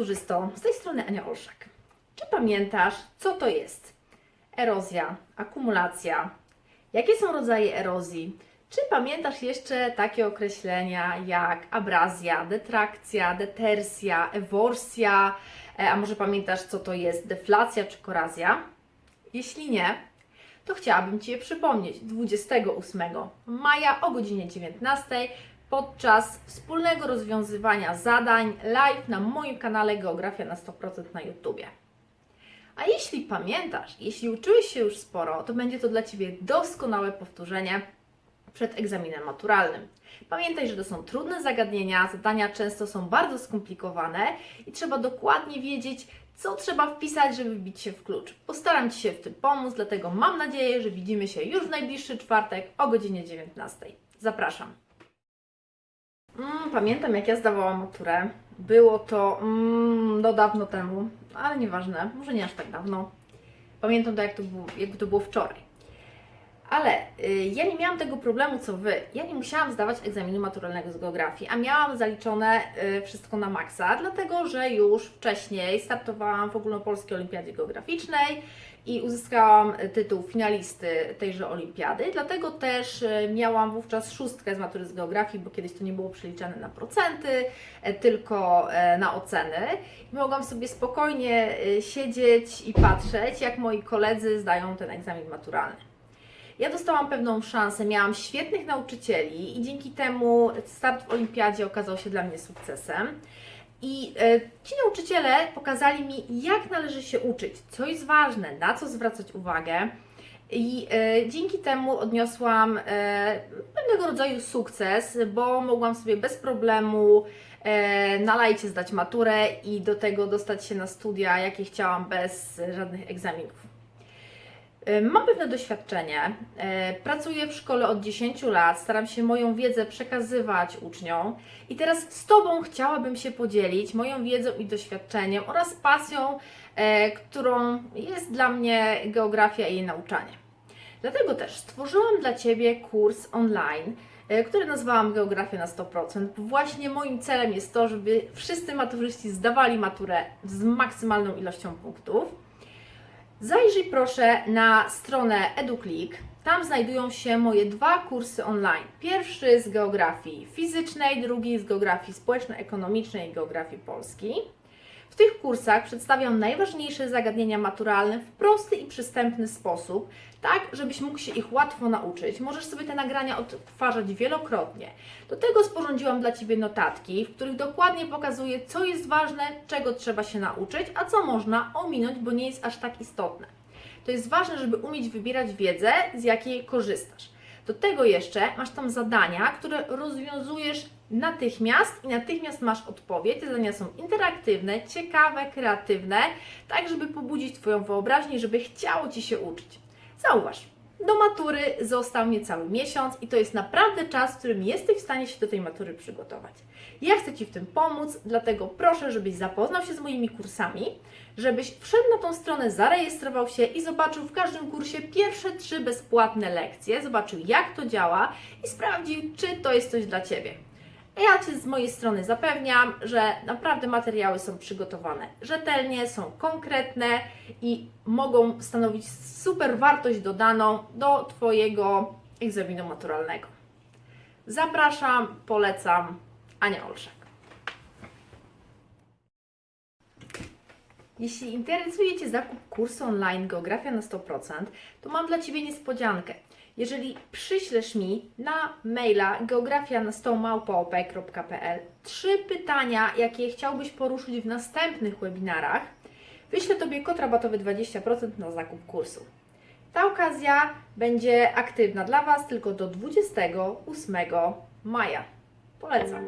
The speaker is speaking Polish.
maturzysto, z tej strony Ania Olszak. Czy pamiętasz, co to jest erozja, akumulacja? Jakie są rodzaje erozji? Czy pamiętasz jeszcze takie określenia jak abrazja, detrakcja, detersja, eworsja? E, A może pamiętasz, co to jest deflacja czy korazja? Jeśli nie, to chciałabym Ci je przypomnieć 28 maja o godzinie 19 podczas wspólnego rozwiązywania zadań live na moim kanale Geografia na 100% na YouTubie. A jeśli pamiętasz, jeśli uczyłeś się już sporo, to będzie to dla Ciebie doskonałe powtórzenie przed egzaminem maturalnym. Pamiętaj, że to są trudne zagadnienia, zadania często są bardzo skomplikowane i trzeba dokładnie wiedzieć, co trzeba wpisać, żeby wbić się w klucz. Postaram Ci się w tym pomóc, dlatego mam nadzieję, że widzimy się już w najbliższy czwartek o godzinie 19. Zapraszam. Mm, pamiętam, jak ja zdawałam maturę. Było to mm, no dawno temu, ale nieważne, może nie aż tak dawno. Pamiętam to, jak to było, jakby to było wczoraj. Ale y, ja nie miałam tego problemu co Wy. Ja nie musiałam zdawać egzaminu maturalnego z geografii, a miałam zaliczone y, wszystko na maksa, dlatego że już wcześniej startowałam w ogólnopolskiej olimpiadzie geograficznej i uzyskałam y, tytuł finalisty tejże olimpiady. Dlatego też y, miałam wówczas szóstkę z matury z geografii, bo kiedyś to nie było przeliczane na procenty, e, tylko e, na oceny. I mogłam sobie spokojnie y, siedzieć i patrzeć, jak moi koledzy zdają ten egzamin maturalny. Ja dostałam pewną szansę, miałam świetnych nauczycieli i dzięki temu start w olimpiadzie okazał się dla mnie sukcesem. I e, ci nauczyciele pokazali mi, jak należy się uczyć, co jest ważne, na co zwracać uwagę. I e, dzięki temu odniosłam e, pewnego rodzaju sukces, bo mogłam sobie bez problemu e, na lajcie zdać maturę i do tego dostać się na studia, jakie chciałam, bez żadnych egzaminów. E, Mam pewne doświadczenie. e, Pracuję w szkole od 10 lat, staram się moją wiedzę przekazywać uczniom i teraz z Tobą chciałabym się podzielić moją wiedzą i doświadczeniem oraz pasją, e, którą jest dla mnie geografia i jej nauczanie. Dlatego też stworzyłam dla Ciebie kurs online, który nazwałam Geografia na 100%. bo Właśnie moim celem jest to, żeby wszyscy maturzyści zdawali maturę z maksymalną ilością punktów. Zajrzyj proszę na stronę EduClick. Tam znajdują się moje dwa kursy online. Pierwszy z geografii fizycznej, drugi z geografii społeczno-ekonomicznej i geografii Polski. W tych kursach przedstawiam najważniejsze zagadnienia maturalne w prosty i przystępny sposób, tak żebyś mógł się ich łatwo nauczyć. Możesz sobie te nagrania odtwarzać wielokrotnie. Do tego sporządziłam dla Ciebie notatki, w których dokładnie pokazuję, co jest ważne, czego trzeba się nauczyć, a co można ominąć, bo nie jest aż tak istotne. To jest ważne, żeby umieć wybierać wiedzę, z jakiej korzystasz. Do tego jeszcze masz tam zadania, które rozwiązujesz natychmiast i natychmiast masz odpowiedź. Te zadania są interaktywne, ciekawe, kreatywne, tak żeby pobudzić Twoją wyobraźnię, żeby chciało Ci się uczyć. Zauważ, do matury został niecały miesiąc i to jest naprawdę czas, w którym jesteś w stanie się do tej matury przygotować. Ja chcę Ci w tym pomóc, dlatego proszę, żebyś zapoznał się z moimi kursami, żebyś wszedł na tą stronę, zarejestrował się i zobaczył w każdym kursie pierwsze trzy bezpłatne lekcje, zobaczył jak to działa i sprawdził, czy to jest coś dla Ciebie. Ja Cię z mojej strony zapewniam, że naprawdę materiały są przygotowane rzetelnie, są konkretne i mogą stanowić super wartość dodaną do Twojego egzaminu maturalnego. Zapraszam, polecam. Ania Olszak. Jeśli interesuje Cię zakup kursu online Geografia na 100%, to mam dla Ciebie niespodziankę. Jeżeli przyślesz mi na maila geografia na trzy pytania, jakie chciałbyś poruszyć w następnych webinarach, wyślę Tobie kod rabatowy 20% na zakup kursu. Ta okazja będzie aktywna dla Was tylko do 28 maja. Polecam.